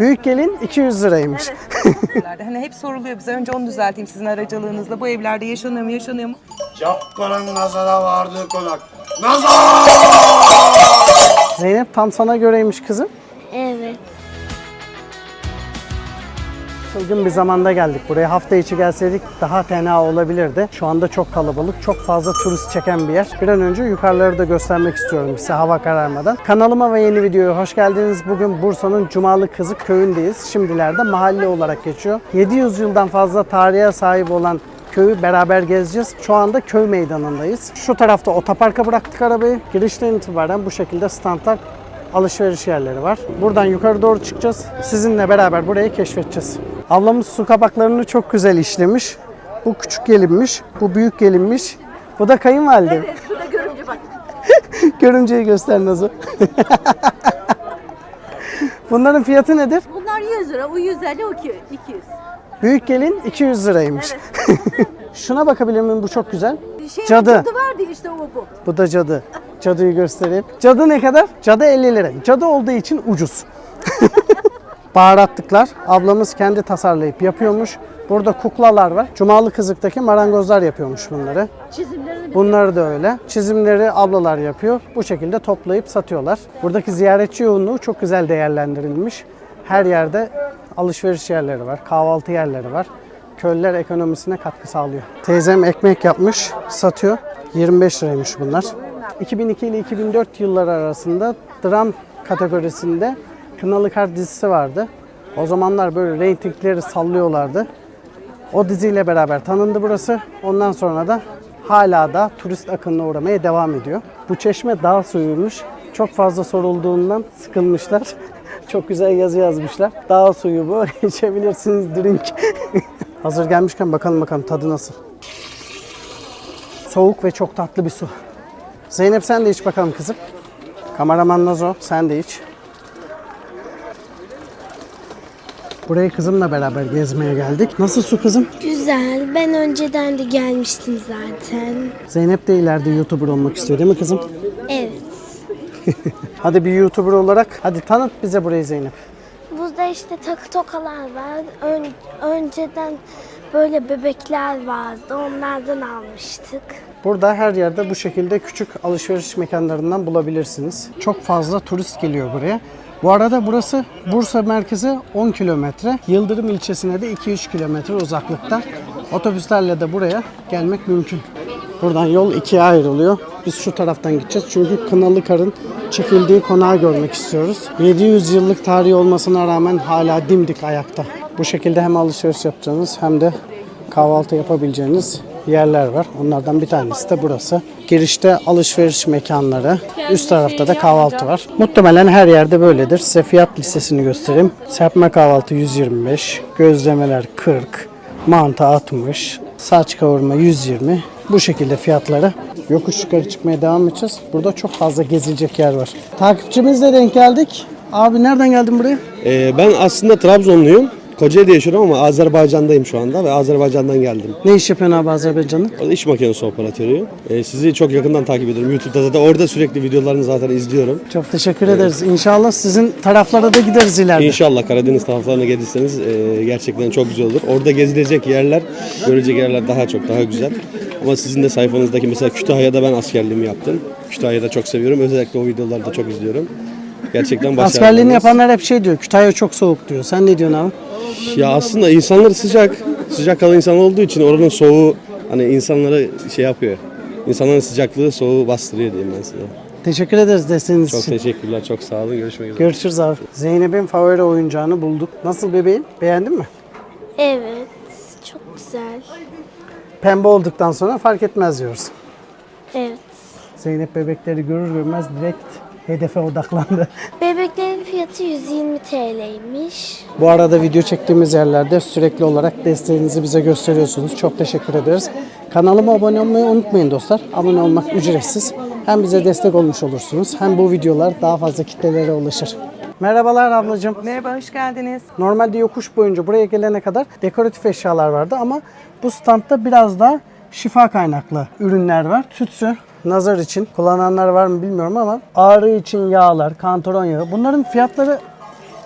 Büyük gelin 200 liraymış. evlerde. Hani hep soruluyor bize. Önce onu düzelteyim sizin aracılığınızla. Bu evlerde yaşanıyor mu, yaşanıyor mu? Cabbar'ın nazara vardığı konak. Nazar! Zeynep tam sana göreymiş kızım. Çılgın bir zamanda geldik. Buraya hafta içi gelseydik daha fena olabilirdi. Şu anda çok kalabalık, çok fazla turist çeken bir yer. Bir an önce yukarıları da göstermek istiyorum size hava kararmadan. Kanalıma ve yeni videoya hoş geldiniz. Bugün Bursa'nın Cumalı Kızık köyündeyiz. Şimdilerde mahalle olarak geçiyor. 700 yıldan fazla tarihe sahip olan köyü beraber gezeceğiz. Şu anda köy meydanındayız. Şu tarafta otoparka bıraktık arabayı. Girişten itibaren bu şekilde standlar alışveriş yerleri var. Buradan yukarı doğru çıkacağız. Sizinle beraber burayı keşfedeceğiz. Ablamız su kapaklarını çok güzel işlemiş. Bu küçük gelinmiş, bu büyük gelinmiş. Bu da kayınvalide. Evet, bu da görümce bak. Görümceyi göster Nazo. Bunların fiyatı nedir? Bunlar 100 lira, o 150, o 200. Büyük gelin 200 liraymış. Şuna bakabilir miyim? Bu çok güzel. Şey, Cadı. Cadı vardı işte o bu. Bu da cadı. Cadıyı göstereyim. Cadı ne kadar? Cadı 50 lira. Cadı olduğu için ucuz. Baharatlıklar. Ablamız kendi tasarlayıp yapıyormuş. Burada kuklalar var. Cumalı Kızık'taki marangozlar yapıyormuş bunları. Çizimlerini Bunları da öyle. Çizimleri ablalar yapıyor. Bu şekilde toplayıp satıyorlar. Buradaki ziyaretçi yoğunluğu çok güzel değerlendirilmiş. Her yerde alışveriş yerleri var, kahvaltı yerleri var. Köylüler ekonomisine katkı sağlıyor. Teyzem ekmek yapmış, satıyor. 25 liraymış bunlar. 2002 ile 2004 yılları arasında dram kategorisinde Kınalı Kar dizisi vardı. O zamanlar böyle reytingleri sallıyorlardı. O diziyle beraber tanındı burası. Ondan sonra da hala da turist akınına uğramaya devam ediyor. Bu çeşme dağ suyuymuş. Çok fazla sorulduğundan sıkılmışlar. Çok güzel yazı yazmışlar. Dağ suyu bu. İçebilirsiniz drink. Hazır gelmişken bakalım bakalım tadı nasıl. Soğuk ve çok tatlı bir su. Zeynep sen de iç bakalım kızım. Kameraman Nazo sen de iç. Buraya kızımla beraber gezmeye geldik. Nasıl su kızım? Güzel. Ben önceden de gelmiştim zaten. Zeynep de ileride YouTuber olmak istiyor değil mi kızım? Evet. Hadi bir YouTuber olarak hadi tanıt bize burayı Zeynep. Burada işte takı tokalar var. Ön- önceden böyle bebekler vardı. Onlardan almıştık. Burada her yerde bu şekilde küçük alışveriş mekanlarından bulabilirsiniz. Çok fazla turist geliyor buraya. Bu arada burası Bursa merkeze 10 kilometre. Yıldırım ilçesine de 2-3 kilometre uzaklıkta. Otobüslerle de buraya gelmek mümkün. Buradan yol ikiye ayrılıyor. Biz şu taraftan gideceğiz çünkü Kınalı Kar'ın çekildiği konağı görmek istiyoruz. 700 yıllık tarihi olmasına rağmen hala dimdik ayakta. Bu şekilde hem alışveriş yapacağınız hem de kahvaltı yapabileceğiniz yerler var. Onlardan bir tanesi de burası. Girişte alışveriş mekanları, üst tarafta da kahvaltı var. Muhtemelen her yerde böyledir. Size fiyat listesini göstereyim. Serpme kahvaltı 125, gözlemeler 40, mantı 60, saç kavurma 120. Bu şekilde fiyatları. Yokuş yukarı çıkmaya devam edeceğiz. Burada çok fazla gezilecek yer var. Takipçimizle denk geldik. Abi nereden geldin buraya? Ee, ben aslında Trabzonluyum. Kocaeli'de yaşıyorum ama Azerbaycan'dayım şu anda ve Azerbaycan'dan geldim. Ne iş yapıyorsun abi Azerbaycan'da? İş makinesi operatörüyüm. Ee, sizi çok yakından takip ediyorum. YouTube'da zaten orada sürekli videolarını zaten izliyorum. Çok teşekkür ederiz. İnşallah sizin taraflara da gideriz ileride. İnşallah Karadeniz taraflarına gelirseniz e, gerçekten çok güzel olur. Orada gezilecek yerler, görecek yerler daha çok daha güzel. Ama sizin de sayfanızdaki mesela Kütahya'da ben askerliğimi yaptım. Kütahya'da çok seviyorum. Özellikle o videoları da çok izliyorum. Gerçekten başarılı. Askerliğini yapanlar hep şey diyor. Kütahya çok soğuk diyor. Sen ne diyorsun abi? Ya aslında insanlar sıcak. Sıcak kalan insan olduğu için oranın soğuğu hani insanları şey yapıyor. İnsanların sıcaklığı soğuğu bastırıyor diyeyim ben size. Teşekkür ederiz desteğiniz Çok için. teşekkürler. Çok sağ olun. Görüşmek üzere. Görüşürüz abi. Zeynep'in favori oyuncağını bulduk. Nasıl bebeğim? Beğendin mi? Evet. Çok güzel. Pembe olduktan sonra fark etmez diyoruz. Evet. Zeynep bebekleri görür görmez direkt hedefe odaklandı. Bebeklerin fiyatı 120 TL'ymiş. Bu arada video çektiğimiz yerlerde sürekli olarak desteğinizi bize gösteriyorsunuz. Çok teşekkür ederiz. Kanalıma abone olmayı unutmayın dostlar. Abone olmak ücretsiz. Hem bize destek olmuş olursunuz hem bu videolar daha fazla kitlelere ulaşır. Merhabalar ablacığım. Merhaba, hoş geldiniz. Normalde yokuş boyunca buraya gelene kadar dekoratif eşyalar vardı ama bu standta biraz daha şifa kaynaklı ürünler var. Tütsü, nazar için kullananlar var mı bilmiyorum ama ağrı için yağlar, kantaron yağı. Bunların fiyatları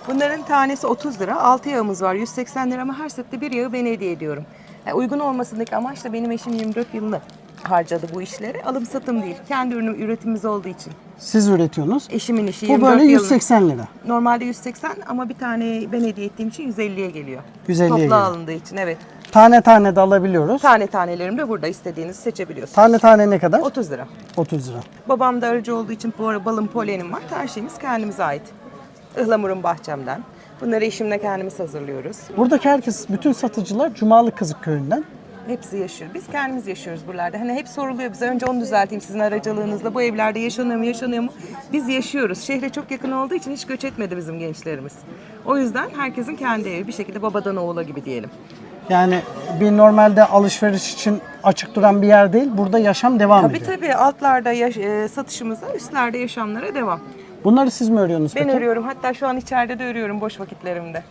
Bunların tanesi 30 lira. 6 yağımız var 180 lira ama her sette bir yağı ben hediye ediyorum. Yani uygun olmasındaki amaç da benim eşim 24 yılını harcadı bu işleri. Alım satım değil. Kendi ürünüm üretimimiz olduğu için. Siz üretiyorsunuz. Eşimin işi Bu 24 böyle yılını- 180 lira. Normalde 180 ama bir tane ben hediye ettiğim için 150'ye geliyor. 150'ye Toplu geliyor. alındığı için evet. Tane tane de alabiliyoruz. Tane tanelerim de burada istediğinizi seçebiliyorsunuz. Tane tane ne kadar? 30 lira. 30 lira. Babam da arıcı olduğu için bu ara balım polenim var. Her şeyimiz kendimize ait. Ihlamurun bahçemden. Bunları eşimle kendimiz hazırlıyoruz. Buradaki herkes, bütün satıcılar Cumalı Kızık Köyü'nden. Hepsi yaşıyor. Biz kendimiz yaşıyoruz buralarda. Hani hep soruluyor bize. Önce onu düzelteyim sizin aracılığınızla. Bu evlerde yaşanıyor mu, yaşanıyor mu? Biz yaşıyoruz. Şehre çok yakın olduğu için hiç göç etmedi bizim gençlerimiz. O yüzden herkesin kendi evi bir şekilde babadan oğula gibi diyelim. Yani bir normalde alışveriş için açık duran bir yer değil. Burada yaşam devam Tabii ediyor. tabii altlarda yaş- e, satışımıza, üstlerde yaşamlara devam. Bunları siz mi örüyorsunuz Ben peki? örüyorum. Hatta şu an içeride de örüyorum boş vakitlerimde.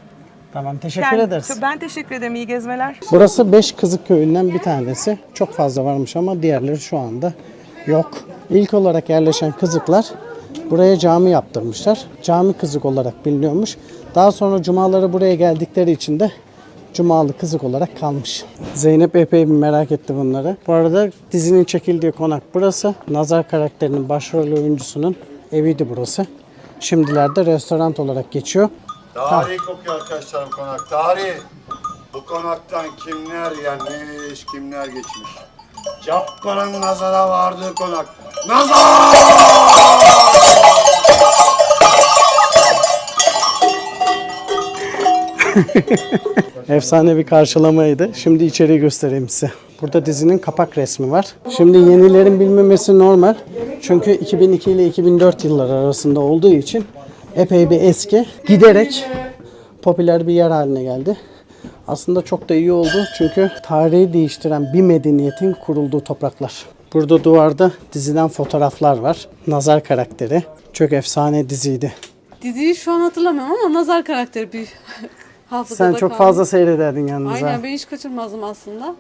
Tamam teşekkür Kend- ederiz. Ben teşekkür ederim. İyi gezmeler. Burası 5 Kızık Köyü'nden bir tanesi. Çok fazla varmış ama diğerleri şu anda yok. İlk olarak yerleşen Kızıklar buraya cami yaptırmışlar. Cami Kızık olarak biliniyormuş. Daha sonra cumaları buraya geldikleri için de Cumalı Kızık olarak kalmış. Zeynep epey bir merak etti bunları. Bu arada dizinin çekildiği konak burası. Nazar karakterinin başrol oyuncusunun eviydi burası. Şimdilerde restoran olarak geçiyor. Tarih kokuyor arkadaşlar bu konak. Tarih. Bu konaktan kimler yenmiş, kimler geçmiş. Cabbar'ın nazara vardığı konak. Nazar! Efsane bir karşılamaydı. Şimdi içeriği göstereyim size. Burada dizinin kapak resmi var. Şimdi yenilerin bilmemesi normal. Çünkü 2002 ile 2004 yılları arasında olduğu için epey bir eski. Giderek popüler bir yer haline geldi. Aslında çok da iyi oldu çünkü tarihi değiştiren bir medeniyetin kurulduğu topraklar. Burada duvarda diziden fotoğraflar var. Nazar karakteri. Çok efsane diziydi. Diziyi şu an hatırlamıyorum ama Nazar karakteri bir hafızada Sen çok kaldı. fazla seyrederdin yalnız ha. Aynen ben hiç kaçırmazdım aslında.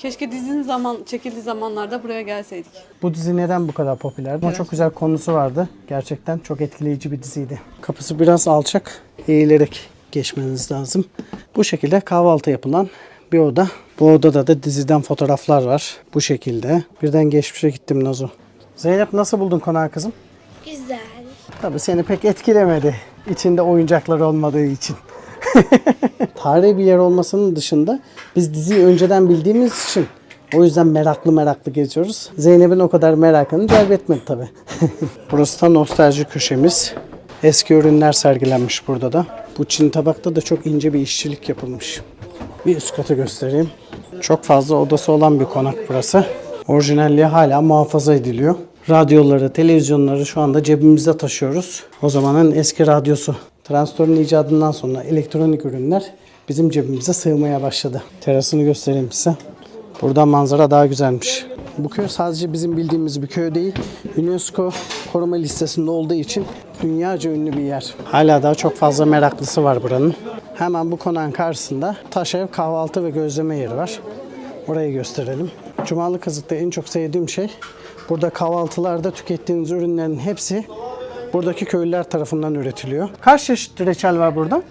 Keşke dizinin zaman çekildiği zamanlarda buraya gelseydik. Bu dizi neden bu kadar popülerdi? Ama çok güzel konusu vardı. Gerçekten çok etkileyici bir diziydi. Kapısı biraz alçak, eğilerek geçmeniz lazım. Bu şekilde kahvaltı yapılan bir oda. Bu odada da diziden fotoğraflar var. Bu şekilde. Birden geçmişe gittim Nazo. Zeynep nasıl buldun konağı kızım? Güzel. Tabii seni pek etkilemedi. İçinde oyuncaklar olmadığı için. Tarihi bir yer olmasının dışında biz diziyi önceden bildiğimiz için o yüzden meraklı meraklı geziyoruz. Zeynep'in o kadar merakını celbetmedi tabii. Burası da nostalji köşemiz. Eski ürünler sergilenmiş burada da. Bu Çin tabakta da çok ince bir işçilik yapılmış. Bir üst katı göstereyim. Çok fazla odası olan bir konak burası. Orijinalliği hala muhafaza ediliyor. Radyoları, televizyonları şu anda cebimizde taşıyoruz. O zamanın eski radyosu. Transistörün icadından sonra elektronik ürünler bizim cebimize sığmaya başladı. Terasını göstereyim size. Buradan manzara daha güzelmiş. Bu köy sadece bizim bildiğimiz bir köy değil. UNESCO koruma listesinde olduğu için dünyaca ünlü bir yer. Hala daha çok fazla meraklısı var buranın. Hemen bu konağın karşısında Taşev kahvaltı ve gözleme yeri var. Orayı gösterelim. Cumalı Kazık'ta en çok sevdiğim şey burada kahvaltılarda tükettiğiniz ürünlerin hepsi buradaki köylüler tarafından üretiliyor. Kaç çeşit reçel var burada?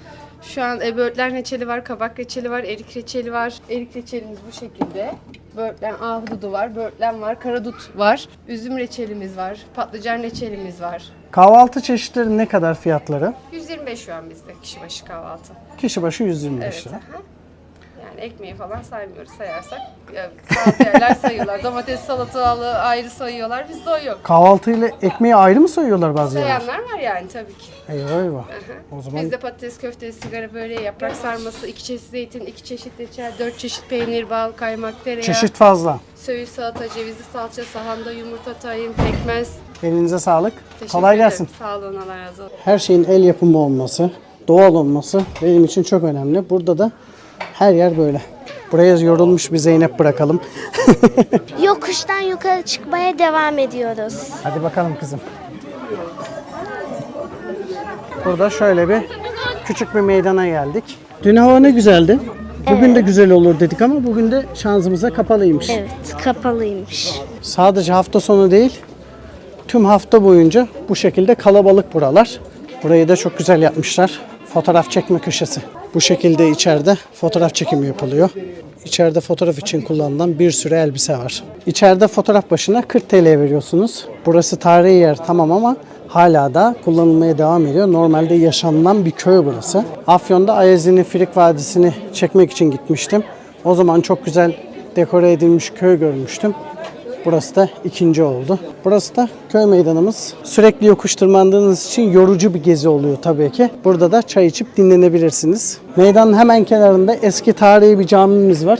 Şu an e, böğürtlen reçeli var, kabak reçeli var, erik reçeli var. Erik reçelimiz bu şekilde. Böğürtlen ahududu var, böğürtlen var, karadut var. Üzüm reçelimiz var, patlıcan reçelimiz var. Kahvaltı çeşitleri ne kadar fiyatları? 125 şu an bizde kişi başı kahvaltı. Kişi başı 125 Evet. lira. aha. Yani ekmeği falan saymıyoruz. Sayarsak ya, bazı yerler sayıyorlar. Domates salatalı ayrı sayıyorlar. Bizde o yok. Kahvaltıyla ekmeği ayrı mı sayıyorlar bazı yerler? Sayanlar var yani tabii ki. Eyvah eyvah. O zaman Bizde patates köfte, sigara böreği, yaprak sarması, iki çeşit zeytin, iki çeşit reçel, dört çeşit peynir, bal, kaymak, tereyağı. çeşit fazla. Söğüş salata, cevizli salça, sahanda yumurta, tayin, pekmez. Elinize sağlık. Teşekkür Kolay ederim. gelsin. Sağ olun, Allah razı olsun. Her şeyin el yapımı olması, doğal olması benim için çok önemli. Burada da her yer böyle. Buraya yorulmuş bir Zeynep bırakalım. Yokuştan yukarı çıkmaya devam ediyoruz. Hadi bakalım kızım. Burada şöyle bir küçük bir meydana geldik. Dün hava ne güzeldi. Bugün de güzel olur dedik ama bugün de şansımıza kapalıymış. Evet, kapalıymış. Sadece hafta sonu değil, tüm hafta boyunca bu şekilde kalabalık buralar. Burayı da çok güzel yapmışlar. fotoğraf çekme köşesi. Bu şekilde içeride fotoğraf çekimi yapılıyor. İçeride fotoğraf için kullanılan bir sürü elbise var. İçeride fotoğraf başına 40 TL veriyorsunuz. Burası tarihi yer tamam ama hala da kullanılmaya devam ediyor. Normalde yaşanılan bir köy burası. Afyon'da Ayazi'nin Frik Vadisi'ni çekmek için gitmiştim. O zaman çok güzel dekore edilmiş köy görmüştüm. Burası da ikinci oldu. Burası da köy meydanımız. Sürekli yokuş tırmandığınız için yorucu bir gezi oluyor tabii ki. Burada da çay içip dinlenebilirsiniz. Meydanın hemen kenarında eski tarihi bir camimiz var.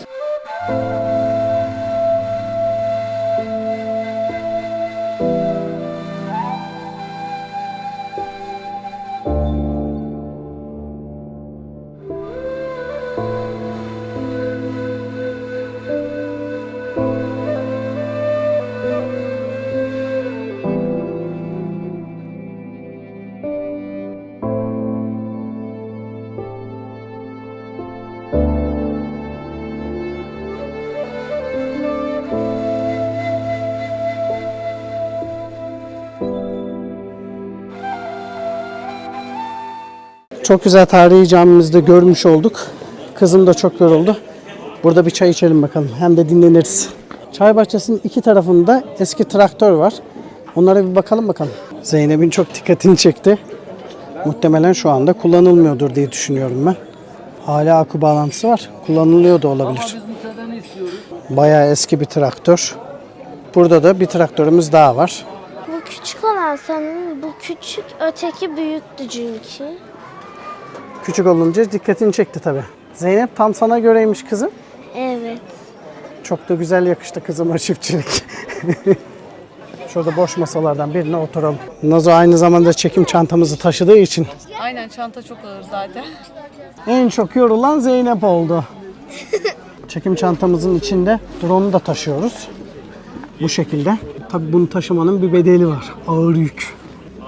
Çok güzel tarihi camimizde görmüş olduk. Kızım da çok yoruldu. Burada bir çay içelim bakalım. Hem de dinleniriz. Çay bahçesinin iki tarafında eski traktör var. Onlara bir bakalım bakalım. Zeynep'in çok dikkatini çekti. Muhtemelen şu anda kullanılmıyordur diye düşünüyorum ben. Hala akü bağlantısı var. Kullanılıyor da olabilir. Bayağı eski bir traktör. Burada da bir traktörümüz daha var. Bu küçük olan sanırım bu küçük öteki büyüktü çünkü. Küçük olunca dikkatini çekti tabii. Zeynep tam sana göreymiş kızım. Evet. Çok da güzel yakıştı kızıma çiftçilik. Şurada boş masalardan birine oturalım. Nazo aynı zamanda çekim çantamızı taşıdığı için Aynen çanta çok ağır zaten. en çok yorulan Zeynep oldu. çekim çantamızın içinde drone'u da taşıyoruz. Bu şekilde. Tabii bunu taşımanın bir bedeli var. Ağır yük.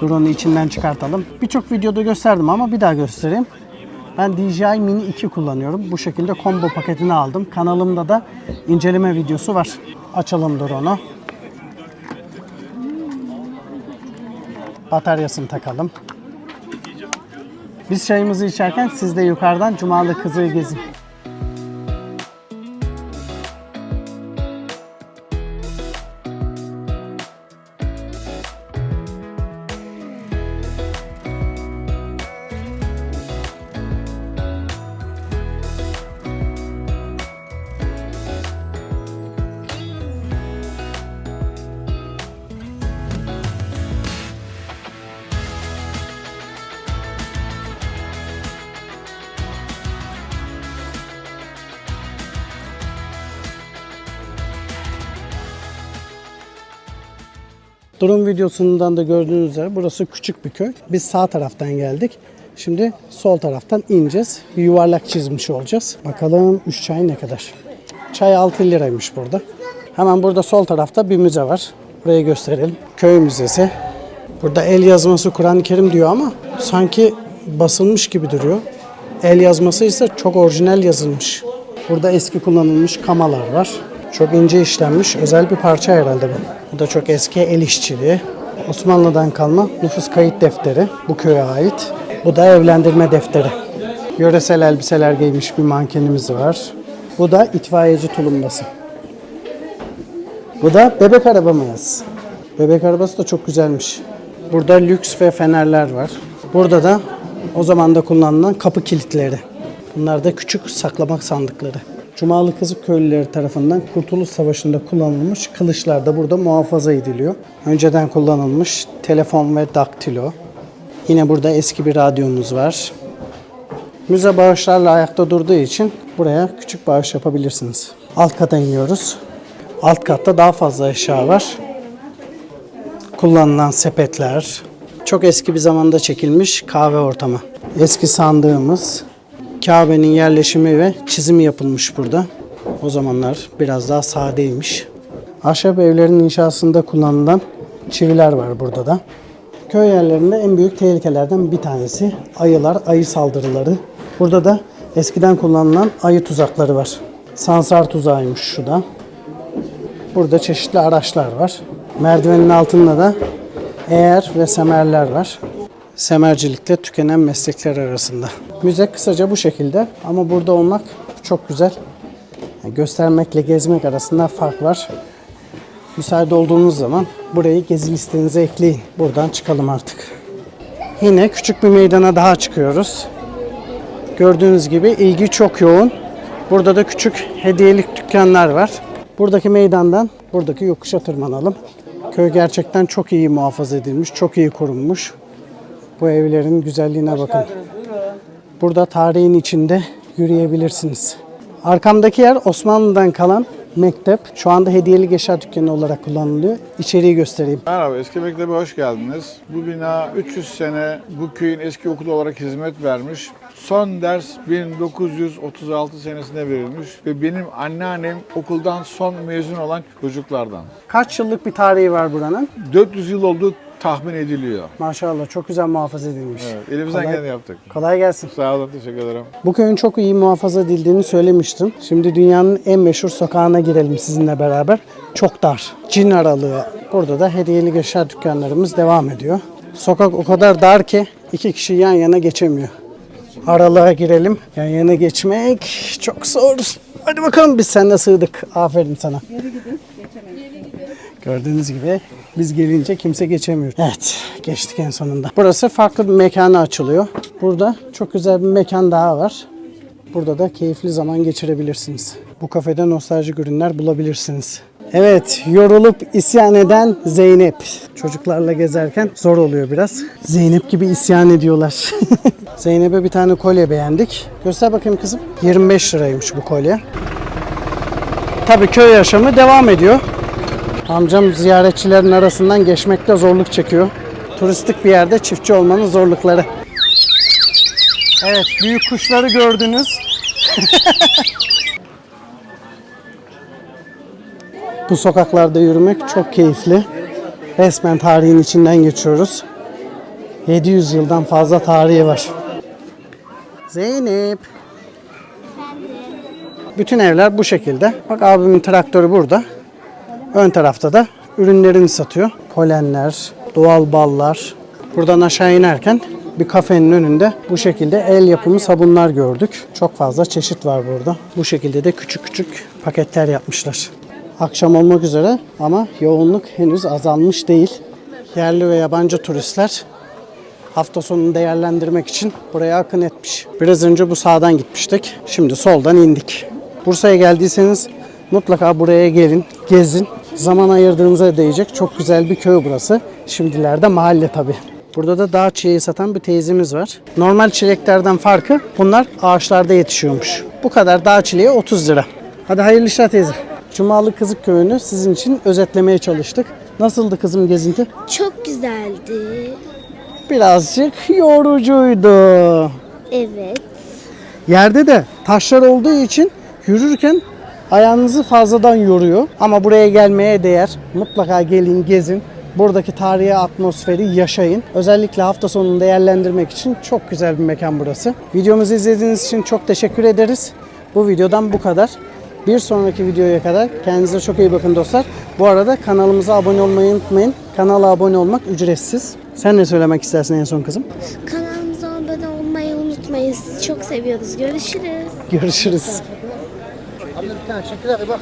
Drone'u içinden çıkartalım. Birçok videoda gösterdim ama bir daha göstereyim. Ben DJI Mini 2 kullanıyorum. Bu şekilde combo paketini aldım. Kanalımda da inceleme videosu var. Açalım drone'u. Bataryasını takalım. Biz çayımızı içerken siz de yukarıdan Cumalı Kızı'yı gezin. Durum videosundan da gördüğünüz üzere burası küçük bir köy. Biz sağ taraftan geldik. Şimdi sol taraftan ineceğiz. Bir yuvarlak çizmiş olacağız. Bakalım 3 çay ne kadar? Çay 6 liraymış burada. Hemen burada sol tarafta bir müze var. Burayı gösterelim. Köy müzesi. Burada el yazması Kur'an-ı Kerim diyor ama sanki basılmış gibi duruyor. El yazması ise çok orijinal yazılmış. Burada eski kullanılmış kamalar var. Çok ince işlenmiş özel bir parça herhalde bu. Bu da çok eski el işçiliği. Osmanlı'dan kalma nüfus kayıt defteri bu köye ait. Bu da evlendirme defteri. Yöresel elbiseler giymiş bir mankenimiz var. Bu da itfaiyeci tulumbası. Bu da bebek arabamız. Bebek arabası da çok güzelmiş. Burada lüks ve fenerler var. Burada da o zaman da kullanılan kapı kilitleri. Bunlar da küçük saklamak sandıkları. Cumalı Kızık köylüleri tarafından Kurtuluş Savaşı'nda kullanılmış kılıçlar da burada muhafaza ediliyor. Önceden kullanılmış telefon ve daktilo. Yine burada eski bir radyomuz var. Müze bağışlarla ayakta durduğu için buraya küçük bağış yapabilirsiniz. Alt kata iniyoruz. Alt katta daha fazla eşya var. Kullanılan sepetler. Çok eski bir zamanda çekilmiş kahve ortamı. Eski sandığımız. Kabe'nin yerleşimi ve çizimi yapılmış burada. O zamanlar biraz daha sadeymiş. Ahşap evlerin inşasında kullanılan çiviler var burada da. Köy yerlerinde en büyük tehlikelerden bir tanesi ayılar, ayı saldırıları. Burada da eskiden kullanılan ayı tuzakları var. Sansar tuzağıymış şu da. Burada çeşitli araçlar var. Merdivenin altında da eğer ve semerler var. semercilikle tükenen meslekler arasında. Müze kısaca bu şekilde ama burada olmak çok güzel. Yani göstermekle gezmek arasında fark var. Müsaade olduğunuz zaman burayı gezi listenize ekleyin. Buradan çıkalım artık. Yine küçük bir meydana daha çıkıyoruz. Gördüğünüz gibi ilgi çok yoğun. Burada da küçük hediyelik dükkanlar var. Buradaki meydandan buradaki yokuşa tırmanalım. Köy gerçekten çok iyi muhafaza edilmiş, çok iyi korunmuş. Bu evlerin güzelliğine bakın. Burada tarihin içinde yürüyebilirsiniz. Arkamdaki yer Osmanlı'dan kalan mektep. Şu anda hediyelik eşya dükkanı olarak kullanılıyor. İçeriği göstereyim. Merhaba, eski mektebe hoş geldiniz. Bu bina 300 sene bu köyün eski okulu olarak hizmet vermiş. Son ders 1936 senesinde verilmiş ve benim anneannem okuldan son mezun olan çocuklardan. Kaç yıllık bir tarihi var buranın? 400 yıl oldu tahmin ediliyor. Maşallah çok güzel muhafaza edilmiş. Evet, elimizden Kolay- geleni yaptık. Kolay gelsin. Sağ olun, teşekkür ederim. Bu köyün çok iyi muhafaza edildiğini söylemiştim. Şimdi dünyanın en meşhur sokağına girelim sizinle beraber. Çok dar. Cin aralığı. Burada da hediyeli eşya dükkanlarımız devam ediyor. Sokak o kadar dar ki iki kişi yan yana geçemiyor. Aralığa girelim. Yan yana geçmek çok zor. Hadi bakalım biz seninle sığdık. Aferin sana. Gördüğünüz gibi biz gelince kimse geçemiyor. Evet, geçtik en sonunda. Burası farklı bir mekana açılıyor. Burada çok güzel bir mekan daha var. Burada da keyifli zaman geçirebilirsiniz. Bu kafede nostaljik ürünler bulabilirsiniz. Evet, yorulup isyan eden Zeynep. Çocuklarla gezerken zor oluyor biraz. Zeynep gibi isyan ediyorlar. Zeynep'e bir tane kolye beğendik. Göster bakayım kızım. 25 liraymış bu kolye. Tabii köy yaşamı devam ediyor. Amcam ziyaretçilerin arasından geçmekte zorluk çekiyor. Turistik bir yerde çiftçi olmanın zorlukları. Evet, büyük kuşları gördünüz. Bu sokaklarda yürümek çok keyifli. Resmen tarihin içinden geçiyoruz. 700 yıldan fazla tarihi var. Zeynep. Bütün evler bu şekilde. Bak abimin traktörü burada. Ön tarafta da ürünlerini satıyor. Polenler, doğal ballar. Buradan aşağı inerken bir kafenin önünde bu şekilde el yapımı sabunlar gördük. Çok fazla çeşit var burada. Bu şekilde de küçük küçük paketler yapmışlar. Akşam olmak üzere ama yoğunluk henüz azalmış değil. Yerli ve yabancı turistler hafta sonunu değerlendirmek için buraya akın etmiş. Biraz önce bu sağdan gitmiştik. Şimdi soldan indik. Bursa'ya geldiyseniz mutlaka buraya gelin, gezin. Zaman ayırdığınıza değecek çok güzel bir köy burası. Şimdilerde mahalle tabii. Burada da dağ çileği satan bir teyzemiz var. Normal çileklerden farkı bunlar ağaçlarda yetişiyormuş. Bu kadar dağ çileği 30 lira. Hadi hayırlı işler teyze. Cumalı Kızık Köyü'nü sizin için özetlemeye çalıştık. Nasıldı kızım gezinti? Çok güzeldi. Birazcık yorucuydu. Evet. Yerde de taşlar olduğu için yürürken ayağınızı fazladan yoruyor. Ama buraya gelmeye değer. Mutlaka gelin, gezin. Buradaki tarihi atmosferi yaşayın. Özellikle hafta sonunu değerlendirmek için çok güzel bir mekan burası. Videomuzu izlediğiniz için çok teşekkür ederiz. Bu videodan bu kadar. Bir sonraki videoya kadar kendinize çok iyi bakın dostlar. Bu arada kanalımıza abone olmayı unutmayın. Kanala abone olmak ücretsiz. Sen ne söylemek istersin en son kızım? Kanalımıza abone olmayı unutmayın. Sizi çok seviyoruz. Görüşürüz. Görüşürüz. Amerikan, çünkü de bak.